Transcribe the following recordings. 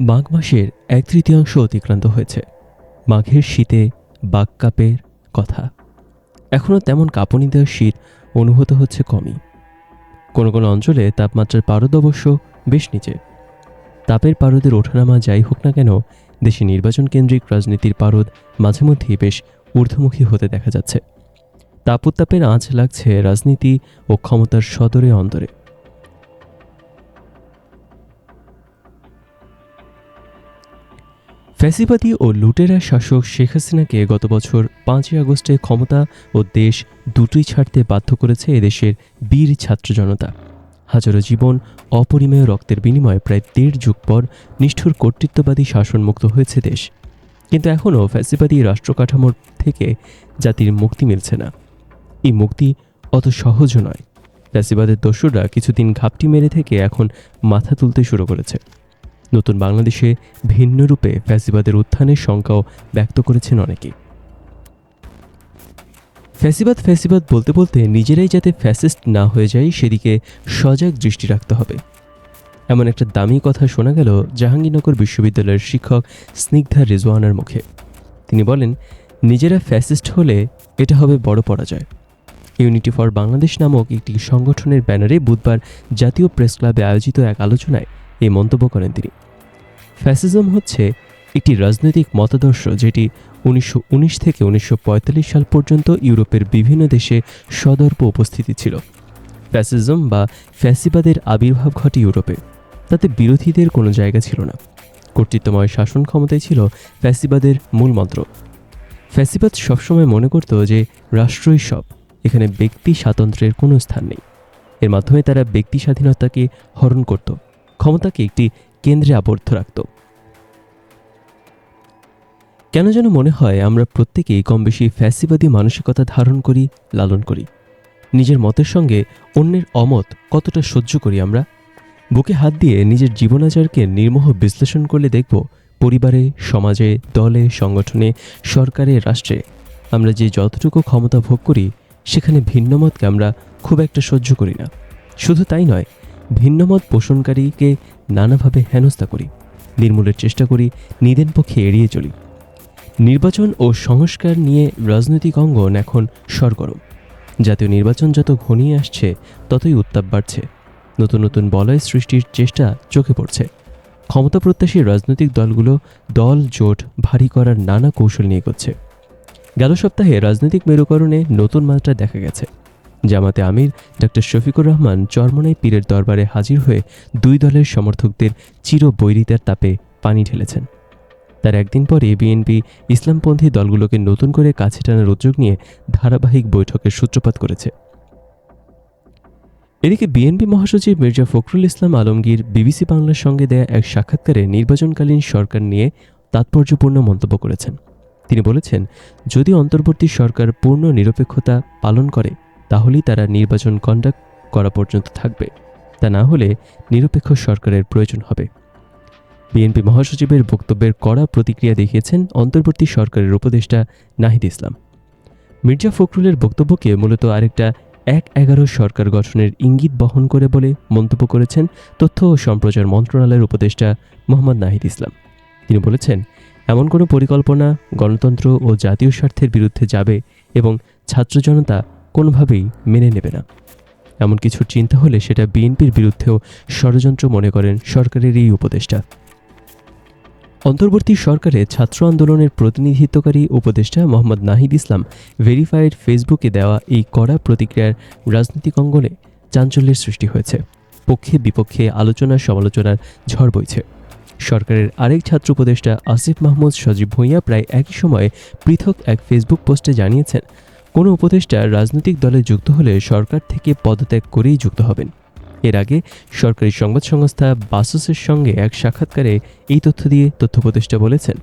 মাঘ মাসের এক তৃতীয়াংশ অতিক্রান্ত হয়েছে। মাঘের শীতে বাঘ কাপের কথা। এখনও তেমন কাঁপুনি দেওয়ার শীত অনুভূত হচ্ছে কমই। কোনো কোনো অঞ্চলে তাপমাত্রার পারদ অবশ্য বেশ নিচে। তাপের পারদের ওঠানামা যাই হোক না কেন, দেশে নির্বাচন কেন্দ্রিক রাজনীতির পারদ মাঝে মধ্যেই বেশ ঊর্ধ্বমুখী হতে দেখা যাচ্ছে। তাপোত্তাপের আঁচ লাগছে রাজনীতি ও ক্ষমতার সদরে অন্তরে। ফ্যাসিবাদী ও লুটেরা শাসক শেখ হাসিনাকে গত বছর পাঁচই আগস্টে ক্ষমতা ও দেশ দুটোই ছাড়তে বাধ্য করেছে এদেশের বীর ছাত্র জনতা। হাজারো জীবন অপরিমেয় রক্তের বিনিময়ে প্রায় দেড় যুগ পর নিষ্ঠুর কর্তৃত্ববাদী শাসনমুক্ত হয়েছে দেশ। কিন্তু এখনও ফ্যাসিবাদী রাষ্ট্রকাঠামোর থেকে জাতির মুক্তি মিলছে না। এই মুক্তি অত সহজও নয়। ফ্যাসিবাদের দস্যুরা কিছুদিন ঘাপটি মেরে থেকে এখন মাথা তুলতে শুরু করেছে। নতুন বাংলাদেশে ভিন্ন রূপে ফ্যাসিবাদের উত্থানের শঙ্কাও ব্যক্ত করেছেন অনেকে। ফ্যাসিবাদ ফ্যাসিবাদ বলতে বলতে নিজেরাই যাতে ফ্যাসিস্ট না হয়ে যায়, সেদিকে সজাগ দৃষ্টি রাখতে হবে। এমন একটা দামি কথা শোনা গেল জাহাঙ্গীরনগর বিশ্ববিদ্যালয়ের শিক্ষক স্নিগ্ধা রেজওয়ানার মুখে। তিনি বলেন, নিজেরা ফ্যাসিস্ট হলে এটা হবে বড় পরাজয়। ইউনিটি ফর বাংলাদেশ নামক একটি সংগঠনের ব্যানারে বুধবার জাতীয় প্রেস ক্লাবে আয়োজিত এক আলোচনায় এই মন্তব্য করেন তিনি। ফ্যাসিজম হচ্ছে একটি রাজনৈতিক মতাদর্শ যেটি উনিশশো উনিশ থেকে উনিশশো পঁয়তাল্লিশ সাল পর্যন্ত ইউরোপের বিভিন্ন দেশে সদর্প উপস্থিতি ছিল। ফ্যাসিজম বা ফ্যাসিবাদের আবির্ভাব ঘটে ইউরোপে। তাতে বিরোধীদের কোনো জায়গা ছিল না। কর্তৃত্বময় শাসন ক্ষমতাই ছিল ফ্যাসিবাদের মূল মন্ত্র। ফ্যাসিবাদ সবসময় মনে করত যে রাষ্ট্রই সব, এখানে ব্যক্তি স্বাতন্ত্র্যের কোনো স্থান নেই। এর মাধ্যমে তারা ব্যক্তি স্বাধীনতাকে হরণ করত। ক্ষমতাকে একটি কেন্দ্রে আবদ্ধ রাখত। কেন যেন মনে হয় আমরা প্রত্যেকেই কম বেশি ফ্যাসিবাদী মানসিকতা ধারণ করি, লালন করি। নিজের মতের সঙ্গে অন্যের অমত কতটা সহ্য করি আমরা? বুকে হাত দিয়ে নিজের জীবনাচারকে নির্মোহ বিশ্লেষণ করলে দেখব, পরিবারে, সমাজে, দলে, সংগঠনে, সরকারে, রাষ্ট্রে আমরা যে যতটুকু ক্ষমতা ভোগ করি, সেখানে ভিন্নমতকে আমরা খুব একটা সহ্য করি না। শুধু তাই নয় ভিন্নমত পোষণকারীকে নানাভাবে হেনস্থা করি, নির্মূলের চেষ্টা করি নিদেন পক্ষে এড়িয়ে চলি। নির্বাচন ও সংস্কার নিয়ে রাজনৈতিক অঙ্গন এখন সরগরম। জাতীয় নির্বাচন যত ঘনিয়ে আসছে, ততই উত্তাপ বাড়ছে। নতুন নতুন বলয় সৃষ্টির চেষ্টা চোখে পড়ছে। ক্ষমতা প্রত্যাশী রাজনৈতিক দলগুলো দল জোট ভারী করার নানা কৌশল নিয়ে করছে গেল সপ্তাহে রাজনৈতিক মেরুকরণে নতুন মাত্রা দেখা গেছে। জামাতে আমির ডক্টর শফিকুর রহমান চরমনাই পীরের দরবারে হাজির হয়ে দুই দলের সমর্থকদের চির বৈরিতার তাপে পানি ঢেলেছেন। তার একদিন পরে বিএনপি ইসলামপন্থী দলগুলোকে নতুন করে কাছে টানার উদ্যোগ নিয়ে ধারাবাহিক বৈঠকের সূত্রপাত করেছে। এদিকে বিএনপি মহাসচিব মির্জা ফখরুল ইসলাম আলমগীর বিবিসি বাংলার সঙ্গে দেয়া এক সাক্ষাৎকারে নির্বাচনকালীন সরকার নিয়ে তাৎপর্যপূর্ণ মন্তব্য করেছেন। তিনি বলেছেন, যদি অন্তর্বর্তী সরকার পূর্ণ নিরপেক্ষতা পালন করে তাহলেই তারা নির্বাচন কন্ডাক্ট করা পর্যন্ত থাকবে। তা না হলে নিরপেক্ষ সরকারের প্রয়োজন হবে। বিএনপি মহাসচিবের বক্তব্যের কড়া প্রতিক্রিয়া দেখিয়েছেন অন্তর্বর্তী সরকারের উপদেষ্টা নাহিদ ইসলাম। মির্জা ফখরুলের বক্তব্যকে মূলত আরেকটা এক এগারো সরকার গঠনের ইঙ্গিত বহন করে বলে মন্তব্য করেছেন তথ্য ও সম্প্রচার মন্ত্রণালয়ের উপদেষ্টা মোহাম্মদ নাহিদ ইসলাম। তিনি বলেছেন, এমন কোনো পরিকল্পনা গণতন্ত্র ও জাতীয় স্বার্থের বিরুদ্ধে যাবে এবং ছাত্র জনতা কোনোভাবেই মেনে নেবে না। এমন কিছুর চিন্তা হলে সেটা বিএনপির বিরুদ্ধেও ষড়যন্ত্র মনে করেন সরকারের এই উপদেষ্টা। অন্তর্বর্তী সরকারে ছাত্র আন্দোলনের প্রতিনিধিত্বকারী উপদেষ্টা মোহাম্মদ নাহিদ ইসলাম ভেরিফাইড ফেসবুকে দেওয়া এই কড়া প্রতিক্রিয়ার রাজনৈতিক অঙ্গনে চাঞ্চল্যের সৃষ্টি হয়েছে। পক্ষে বিপক্ষে আলোচনা সমালোচনার ঝড় বইছে। সরকারের আরেক ছাত্র উপদেষ্টা আসিফ মাহমুদ সজীব ভূঁইয়া প্রায় একই সময়ে পৃথক এক ফেসবুক পোস্টে জানিয়েছেন কোনো উপদেষ্টা রাজনৈতিক দলে যুক্ত হলে সরকার থেকে পদত্যাগ করেই যুক্ত হবেন। এর আগে সরকারি সংবাদ সংস্থা বাসসের সঙ্গে এক সাক্ষাৎকারে এই তথ্য দিয়ে তথ্য উপদেষ্টা বলেছেন,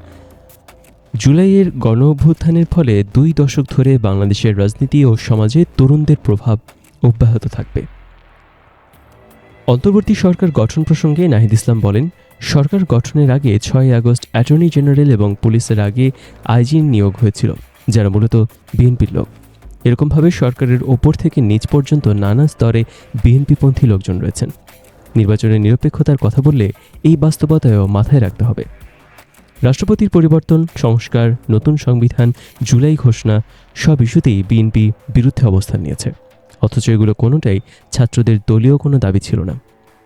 জুলাইয়ের গণ অভ্যুত্থানের ফলে দুই দশক ধরে বাংলাদেশের রাজনীতি ও সমাজে তরুণদের প্রভাব অব্যাহত থাকবে। অন্তর্বর্তী সরকার গঠন প্রসঙ্গে নাহিদ ইসলাম বলেন, সরকার গঠনের আগে ছয় আগস্ট অ্যাটর্নি জেনারেল এবং পুলিশের আগে আইজিন নিয়োগ হয়েছিল, যারা মূলত বিএনপির লোক। এরকমভাবে সরকারের ওপর থেকে নিচ পর্যন্ত নানা স্তরে বিএনপিপন্থী লোকজন রয়েছেন। নির্বাচনের নিরপেক্ষতার কথা বললে এই বাস্তবতায়ও মাথায় রাখতে হবে। রাষ্ট্রপতির পরিবর্তন, সংস্কার, নতুন সংবিধান, জুলাই ঘোষণা, সব ইস্যুতেই বিএনপি বিরুদ্ধে অবস্থান নিয়েছে। অথচ এগুলো কোনোটাই ছাত্রদের দলীয় কোনো দাবি ছিল না।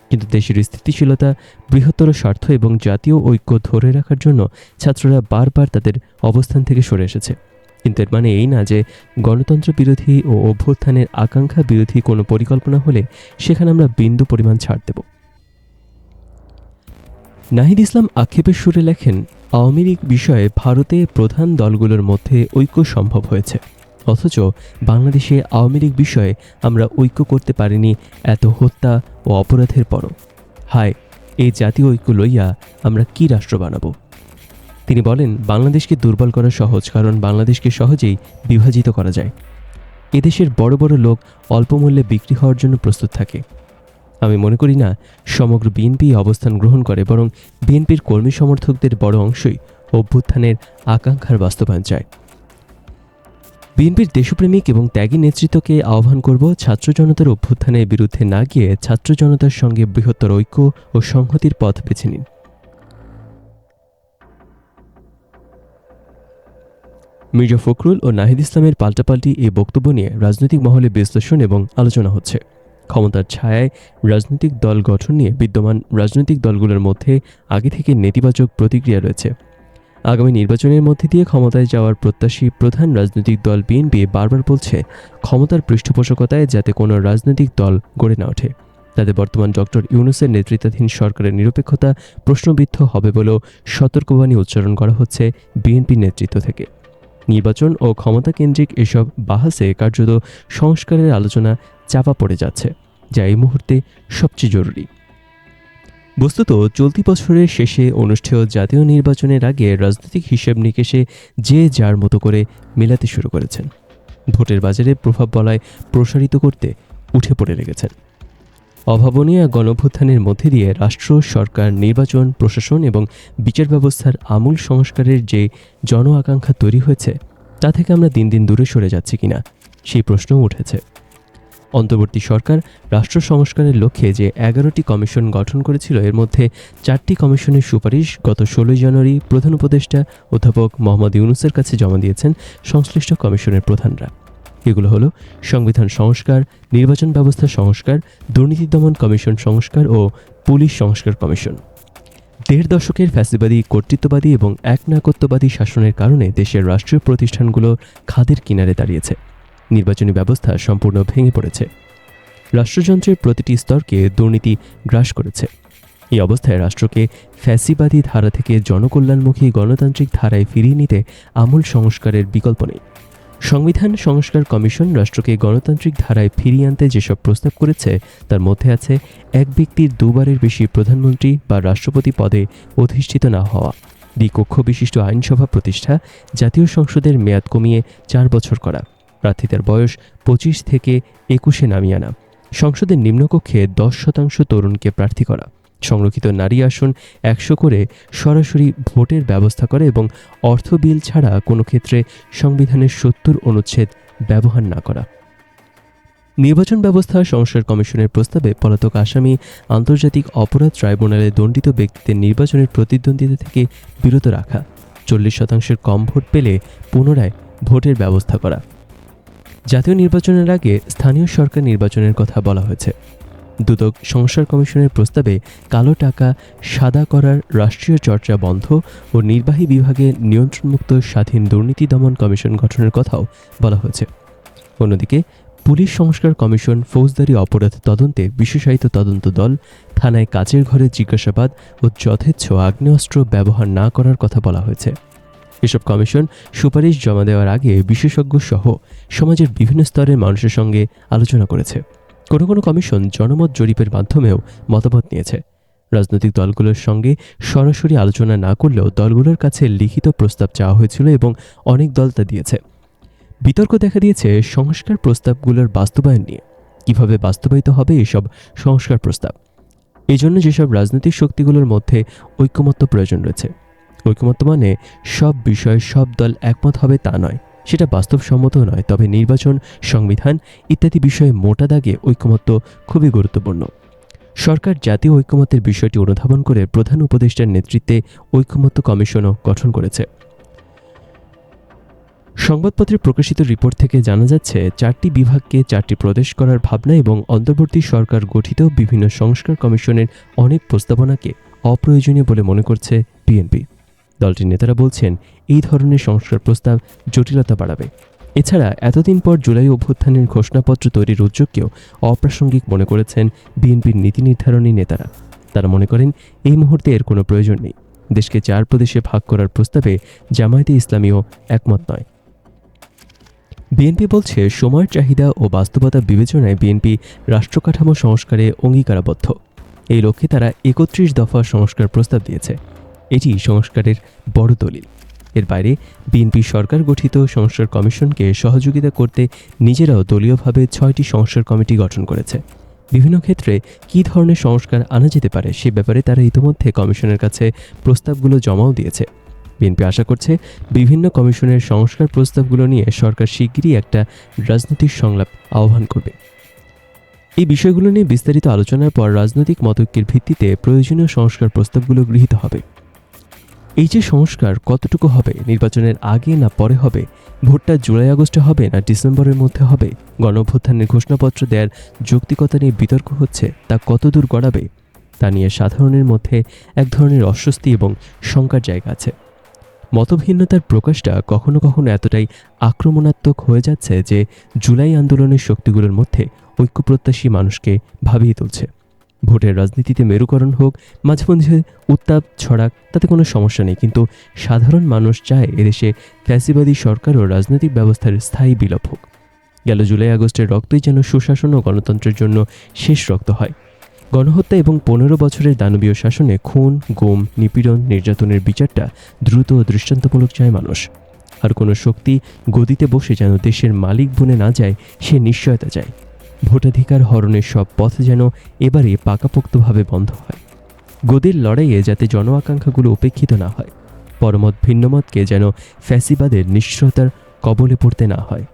কিন্তু দেশের স্থিতিশীলতা, বৃহত্তর স্বার্থ এবং জাতীয় ঐক্য ধরে রাখার জন্য ছাত্ররা বারবার তাদের অবস্থান থেকে সরে এসেছে। কিন্তু এর মানে এই না যে গণতন্ত্র বিরোধী ও অভ্যুত্থানের আকাঙ্ক্ষা বিরোধী কোনো পরিকল্পনা হলে সেখানে আমরা বিন্দু পরিমাণ ছাড় দেব। নাহিদ ইসলাম আক্ষেপের সুরে লেখেন, আওয়ামী লীগ বিষয়ে ভারতে প্রধান দলগুলোর মধ্যে ঐক্য সম্ভব হয়েছে। অথচ বাংলাদেশে আওয়ামী লীগ বিষয়ে আমরা ঐক্য করতে পারিনি এত হত্যা ও অপরাধের পরও। হায়, এই জাতীয় ঐক্য লইয়া আমরা কি রাষ্ট্র বানাবো? তিনি বলেন, বাংলাদেশকে দুর্বল করা সহজ, কারণ বাংলাদেশকে সহজেই বিভাজিত করা যায়। এদেশের বড় বড় লোক অল্প মূল্যে বিক্রি হওয়ার জন্য প্রস্তুত থাকে। আমি মনে করি না, সমগ্র বিএনপি অবস্থান গ্রহণ করে, বরং বিএনপির কর্মী সমর্থকদের বড় অংশই অভ্যুত্থানের আকাঙ্ক্ষার বাস্তবায়ন চায়। বিএনপির দেশপ্রেমিক এবং ত্যাগী নেতৃত্বকে আহ্বান করব, ছাত্র জনতার অভ্যুত্থানের বিরুদ্ধে না গিয়ে ছাত্র জনতার সঙ্গে বৃহত্তর ঐক্য ও সংহতির পথ বেছে নিন। মির্জা ফখরুল ও নাহিদ ইসলামের পাল্টাপাল্টি এই বক্তব্য নিয়ে রাজনৈতিক মহলে বিশ্লেষণ এবং আলোচনা হচ্ছে। ক্ষমতার ছায়ায় রাজনৈতিক দল গঠন নিয়ে বিদ্যমান রাজনৈতিক দলগুলোর মধ্যে আগে থেকে নেতিবাচক প্রতিক্রিয়া রয়েছে। আগামী নির্বাচনের মধ্যে দিয়ে ক্ষমতায় যাওয়ার প্রত্যাশী প্রধান রাজনৈতিক দল বিএনপি বারবার বলছে, ক্ষমতার পৃষ্ঠপোষকতায় যাতে কোনো রাজনৈতিক দল গড়ে না ওঠে। তাতে বর্তমান ডক্টর ইউনুসের নেতৃত্বাধীন সরকারের নিরপেক্ষতা প্রশ্নবিদ্ধ হবে বলেও সতর্কবাণী উচ্চারণ করা হচ্ছে বিএনপি নেতৃত্ব থেকে। নির্বাচন ও ক্ষমতা কেন্দ্রিক এসব বাহাসে কার্যত সংস্কারের আলোচনা চাপা পড়ে যাচ্ছে, যা এই মুহূর্তে সবচেয়ে জরুরি। বস্তুত, চলতি বছরের শেষে অনুষ্ঠেয় জাতীয় নির্বাচনের আগে রাজনৈতিক হিসেব নিকেশে যে যার মতো করে মেলাতে শুরু করেছেন। ভোটের বাজারে প্রভাব বলায় প্রসারিত করতে উঠে পড়ে লেগেছেন। অভাবনীয় এক গণভ্যুত্থানের মধ্যে দিয়ে রাষ্ট্র, সরকার, নির্বাচন, প্রশাসন এবং বিচার ব্যবস্থার আমূল সংস্কারের যে জন আকাঙ্ক্ষা তৈরি হয়েছে, তা থেকে আমরা দিন দিন দূরে সরে যাচ্ছি কিনা, সেই প্রশ্নও উঠেছে। অন্তর্বর্তী সরকার রাষ্ট্র সংস্কারের লক্ষ্যে যে এগারোটি কমিশন গঠন করেছিল, এর মধ্যে চারটি কমিশনের সুপারিশ গত ষোলোই জানুয়ারি প্রধান উপদেষ্টা অধ্যাপক মোহাম্মদ ইউনুসের কাছে জমা দিয়েছেন সংশ্লিষ্ট কমিশনের প্রধানরা। এগুলো হলো সংবিধান সংস্কার, নির্বাচন ব্যবস্থা সংস্কার, দুর্নীতি দমন কমিশন সংস্কার ও পুলিশ সংস্কার কমিশন। দেড় দশকের ফ্যাসিবাদী, কর্তৃত্ববাদী এবং একনায়কত্ববাদী শাসনের কারণে দেশের রাষ্ট্রীয় প্রতিষ্ঠানগুলো খাদের কিনারে দাঁড়িয়েছে। নির্বাচনী ব্যবস্থা সম্পূর্ণ ভেঙে পড়েছে। রাষ্ট্রযন্ত্রের প্রতিটি স্তরকে দুর্নীতি গ্রাস করেছে। এই অবস্থায় রাষ্ট্রকে ফ্যাসিবাদী ধারা থেকে জনকল্যাণমুখী গণতান্ত্রিক ধারায় ফিরিয়ে নিতে আমূল সংস্কারের বিকল্প নেই। সংবিধান সংস্কার কমিশন রাষ্ট্রকে গণতান্ত্রিক ধারায় ফিরিয়ে আনতে যেসব প্রস্তাব করেছে, তার মধ্যে আছে এক ব্যক্তির দুবারের বেশি প্রধানমন্ত্রী বা রাষ্ট্রপতি পদে অধিষ্ঠিত না হওয়া। দ্বিকক্ষ বিশিষ্ট আইনসভা প্রতিষ্ঠা জাতীয় সংসদের মেয়াদ কমিয়ে চার বছর করা। প্রার্থীদের বয়স পঁচিশ থেকে একুশে নামিয়ে আনা। সংসদের নিম্নকক্ষে দশ শতাংশ তরুণকে প্রার্থী করা। সংরক্ষিত নারী আসন একশো করে সরাসরি ভোটের ব্যবস্থা করে এবং অর্থ বিল ছাড়া কোনো ক্ষেত্রে সংবিধানের সত্তর অনুচ্ছেদ ব্যবহার না করা। নির্বাচন ব্যবস্থা সংস্কার কমিশনের প্রস্তাবে পলাতক আসামি আন্তর্জাতিক অপরাধ ট্রাইব্যুনালে দণ্ডিত ব্যক্তিদের নির্বাচনের প্রতিদ্বন্দ্বিতা থেকে বিরত রাখা, চল্লিশ শতাংশের কম ভোট পেলে পুনরায় ভোটের ব্যবস্থা করা। জাতীয় নির্বাচনের আগে স্থানীয় সরকার নির্বাচনের কথা বলা হয়েছে। দুদক সংস্কার কমিশনের প্রস্তাবে কালো টাকা সাদা করার রাষ্ট্রীয় চর্চা বন্ধ ও নির্বাহী বিভাগে নিয়ন্ত্রণমুক্ত স্বাধীন দুর্নীতি দমন কমিশন গঠনের কথাও বলা হয়েছে। অন্যদিকে, পুলিশ সংস্কার কমিশন ফৌজদারি অপরাধ তদন্তে বিশেষায়িত তদন্ত দল থানায় কাচের ঘরে জিজ্ঞাসাবাদ ও যথেচ্ছ আগ্নেয়াস্ত্র ব্যবহার না করার কথা বলা হয়েছে। এসব কমিশন সুপারিশ জমা দেওয়ার আগে বিশেষজ্ঞ সহ সমাজের বিভিন্ন স্তরের মানুষের সঙ্গে আলোচনা করেছে। কোনো কোনো কমিশন জনমত জরিপের মাধ্যমেও মতামত নিয়েছে। রাজনৈতিক দলগুলোর সঙ্গে সরাসরি আলোচনা না করলেও দলগুলোর কাছে লিখিত প্রস্তাব চাওয়া হয়েছিল এবং অনেক দল তা দিয়েছে। বিতর্ক দেখা দিয়েছে সংস্কার প্রস্তাবগুলোর বাস্তবায়ন নিয়ে। কীভাবে বাস্তবায়িত হবে এসব সংস্কার প্রস্তাব? এই জন্য যেসব রাজনৈতিক শক্তিগুলোর মধ্যে ঐক্যমত্য প্রয়োজন রয়েছে। ঐক্যমত্য মানে সব বিষয়ে সব দল একমত হবে তা নয়। সেটা বাস্তবসম্মত নয়, তবে নির্বাচন, সংবিধান ইত্যাদি বিষয়ে মোটা দাগে ঐক্যমত্য খুবই গুরুত্বপূর্ণ। সরকার জাতীয় ঐক্যমত্যের বিষয়টি অনুধাবন করে প্রধান উপদেষ্টার নেতৃত্বে ঐক্যমত্য কমিশনও গঠন করেছে। সংবাদপত্রে প্রকাশিত রিপোর্ট থেকে জানা যাচ্ছে, চারটি বিভাগকে চারটি প্রদেশ করার ভাবনা এবং অন্তর্বর্তী সরকার গঠিত বিভিন্ন সংস্কার কমিশনের অনেক প্রস্তাবনাকে অপ্রয়োজনীয় বলে মনে করছে বিএনপি। দলটির নেতারা বলছেন, এই ধরনের সংস্কার প্রস্তাব জটিলতা বাড়াবে। এছাড়া এতদিন পর জুলাই অভ্যুত্থানের ঘোষণাপত্র তৈরির উদ্যোগকেও অপ্রাসঙ্গিক মনে করেছেন বিএনপির নীতি নির্ধারণী নেতারা। তারা মনে করেন, এই মুহূর্তে এর কোনো প্রয়োজন নেই। দেশকে চার প্রদেশে ভাগ করার প্রস্তাবে জামায়াতে ইসলামীও একমত নয়। বিএনপি বলছে, সময়ের চাহিদা ও বাস্তবতা বিবেচনায় বিএনপি রাষ্ট্রকাঠামো সংস্কারে অঙ্গীকারাবদ্ধ। এই লক্ষ্যে তারা একত্রিশ দফা সংস্কার প্রস্তাব দিয়েছে। এটি সংস্কারের বড় দলিল। এর বাইরে, বিএনপি সরকার গঠিত সংস্কার কমিশনকে সহযোগিতা করতে নিজেরাও দলীয়ভাবে ছয়টি সংস্কার কমিটি গঠন করেছে। বিভিন্ন ক্ষেত্রে কী ধরনের সংস্কার আনা যেতে পারে সে ব্যাপারে তারা ইতিমধ্যে কমিশনের কাছে প্রস্তাবগুলো জমাও দিয়েছে। বিএনপি আশা করছে, বিভিন্ন কমিশনের সংস্কার প্রস্তাবগুলো নিয়ে সরকার শিগগিরই একটা রাজনৈতিক সংলাপ আহ্বান করবে। এই বিষয়গুলো নিয়ে বিস্তারিত আলোচনার পর রাজনৈতিক মতৈক্যের ভিত্তিতে প্রয়োজনীয় সংস্কার প্রস্তাবগুলো গৃহীত হবে। এই যে সংস্কার কতটুকু হবে? নির্বাচনের আগে না পরে হবে? ভোটটা জুলাই আগস্টে হবে না ডিসেম্বরের মধ্যে হবে? গণঅভ্যুত্থানের ঘোষণাপত্র দেওয়ার যৌক্তিকতা নিয়ে বিতর্ক হচ্ছে, তা কতদূর গড়াবে? তা নিয়ে সাধারণের মধ্যে এক ধরনের অস্বস্তি এবং শঙ্কার জায়গা আছে। মতভিন্নতার প্রকাশটা কখনো কখনো এতটাই আক্রমণাত্মক হয়ে যাচ্ছে যে জুলাই আন্দোলনের শক্তিগুলোর মধ্যে ঐক্যপ্রত্যাশী মানুষকে ভাবিয়ে তুলছে। ভোটের রাজনীতিতে মেরুকরণ হোক মাঝে মধ্যে উত্তাপ ছড়াক, তাতে কোনো সমস্যা নেই। কিন্তু সাধারণ মানুষ চায় এদেশে ফ্যাসিবাদী সরকার ও রাজনৈতিক ব্যবস্থার স্থায়ী বিলোপ হোক। গেল জুলাই আগস্টের রক্তই যেন সুশাসন ও গণতন্ত্রের জন্য শেষ রক্ত হয়। গণহত্যা এবং পনেরো বছরের দানবীয় শাসনে খুন, গুম, নিপীড়ন, নির্যাতনের বিচারটা দ্রুত ও দৃষ্টান্তমূলক চায় মানুষ। আর কোনো শক্তি গদিতে বসে যেন দেশের মালিক বনে না যায়, সে নিশ্চয়তা চায়। ভোটাধিকার হরণের সব পথ যেন এবারে পাকাপোক্তভাবে বন্ধ হয়। গদির লড়াইয়ে যাতে জন আকাঙ্ক্ষাগুলো উপেক্ষিত না হয়, পরমত ভিন্নমতকে যেন ফ্যাসিবাদের নিশ্চয়তার কবলে পড়তে না হয়।